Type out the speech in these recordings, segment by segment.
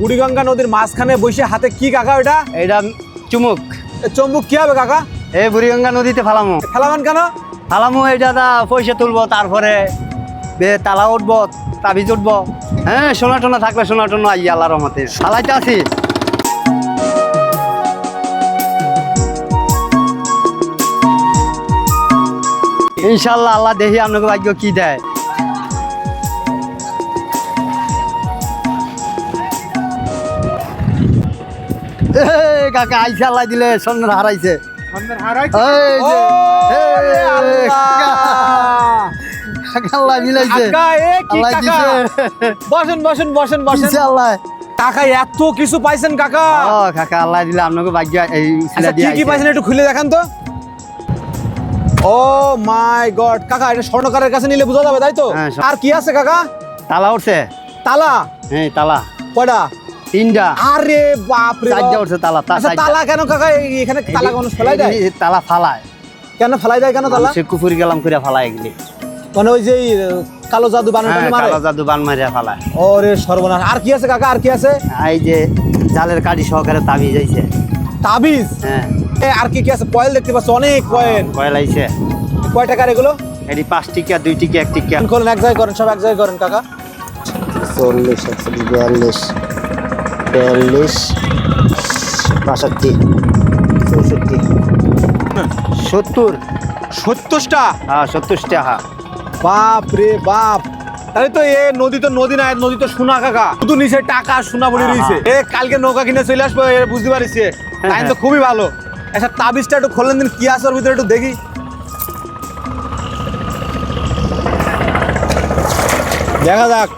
বুড়িগঙ্গা নদীর মাঝখানে বসে হাতে কি কাকা ওটা এইটা চুমুক। এ চম্বুক কি হবে কাকা? এই বুড়িগঙ্গা নদীতে ফালামো। খেলাবেন কেন? ফালামো এটা দা পয়সা তুলবো তারপরে বে তালা উঠবো তাবিজ উঠবো। হ্যাঁ সোনা টোনা থাকলে সোনা টোনা আই আল্লাহ রহমতে। ফালাইতে আছি ইনশাল্লাহ আল্লাহ দেখি আপনাকে ভাগ্য কি দেয়। কাকা আইসা আল্লাহ দিলে সন্ধ্যা হারাইছে এই যে, ওরে এই, আল্লাহ! কাকা আল্লাহ মিলাইছে? কাকা, এ কি আল্লাহ কাকা? দিছে। বসেন বসেন বসেন বসেন। দিছে আল্লাহ কাকা এত কিছু পাইছেন কাকা? কাকা আল্লাহ দিলে আপনাকে ভাগ্য এই আচ্ছা কি কি পাইছেন একটু খুলে দেখান তো। ও মাই গড কাকা এটা স্বর্ণকারের কাছে নিলে বোঝা যাবে তাই তো? হ্যাঁ, আর কি আছে কাকা? তালা উঠছে। তালা? হ্যাঁ তালা। কয়টা? তিনটা। আরে বাপ রে চারটা উঠছে তালা তা আচ্ছা তালা কেন কাকা এখানে তালা মানুষ ফেলাই দেয়? তালা ফালায়। কেন ফেলাই দেয় কেন তালা? সে কুপুরি গেলাম করে ফালায় এগুলি। মানে ওই যে কালো জাদু বানানো হ্যাঁ মারে? কালো জাদু বান মারিয়া ফালায়। ওরে সর্বনাশ। আর কি আছে কাকা আর কি আছে? এই যে জালের কাঠি সহকারে তাবি যাইছে তাবিজ? হ্যাঁ। আর কি কি আছে? কয়েল দেখতে পাচ্ছ অনেক কয়েল। কয়লা আইছে। কয় টাকার এগুলো? এটি পাঁচ টিকা দুই টিকা এক টিকা। করেন এক জায়গায় করেন সব এক জায়গায় করেন কাকা। চল্লিশ একচল্লিশ বিয়াল্লিশ। বিয়াল্লিশ বাষট্টি চৌষট্টি। সত্তর। সত্তরটা? হ্যাঁ সত্তর টাকা বাপ রে বাপ। তাহলে তো এ নদী তো নদী না নদী তো সোনা কাকা। শুধু নিচে টাকা সোনা পড়ে রয়েছে। এ কালকে নৌকা কিনে চলে আসব এ বুঝতে পারিস টাইম তো খুবই ভালো। আচ্ছা তাবিজটা একটু খোলেন দিন কি আছে ওর ভিতরে একটু দেখি। দেখা যাক।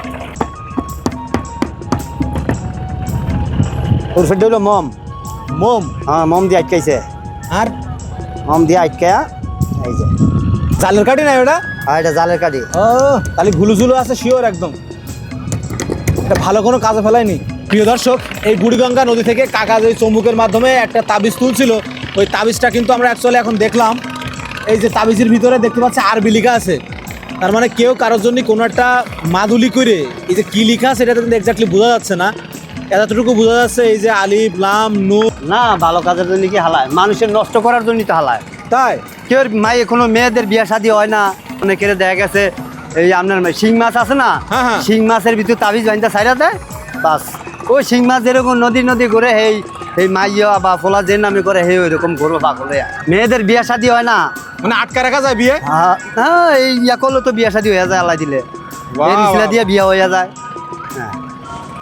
ওর ফেটে হলো মম। মোম? হ্যাঁ মম দিয়ে আটকাইছে। আর মম দিয়ে আটকায়া এই যে জালের কাঠি নাই ওটা আর এটা জালের কাঠি ও তাহলে ঘুলু ঝুলু আছে শিওর একদম। এটা ভালো কোনো কাজে ফেলায়নি প্রিয় দর্শক এই বুড়িগঙ্গা নদী থেকে কাকা যে চম্বুকের মাধ্যমে একটা তাবিজ তুলছিল। ওই তাবিজটা কিন্তু আমরা অ্যাকচুয়ালি এখন দেখলাম। এই যে তাবিজের ভিতরে দেখতে পাচ্ছি আরবি লেখা আছে। তার মানে কেউ কারোর জন্য কোনো একটা মাদুলি করে এই যে কি লেখা এটা কিন্তু এক্স্যাক্টলি বোঝা যাচ্ছে না। এতটুকু বোঝা যাচ্ছে এই যে আলিফ লাম নু না ভালো কাজের জন্য কি হালায়? মানুষের নষ্ট করার জন্যই তো হালায়। তাই? কেউ মাই কোনো মেয়েদের বিয়ে শাদী হয় না। অনেকের দেখা গেছে এই আপনার শিং মাছ আছে না? হ্যাঁ, হ্যাঁ। শিং মাছের ভিতর তাবিজ বাইন্দা সাইরা দেয় বাস। ওই শিং মাছ যেরকম নদী নদী করে এই এই মাইয়া বা ফোলা যে নামে করে সেই ওই রকম করব পাগলে মেয়েদের বিয়ে শাদী হয় না। মানে আটকা রাখা যায় বিয়ে? হ্যাঁ, হ্যাঁ, এই ইয়া করলে তো বিয়ে শাদী হয়ে যায় আল্লাহ দিলে। দিয়ে বিয়ে হয়ে যায়।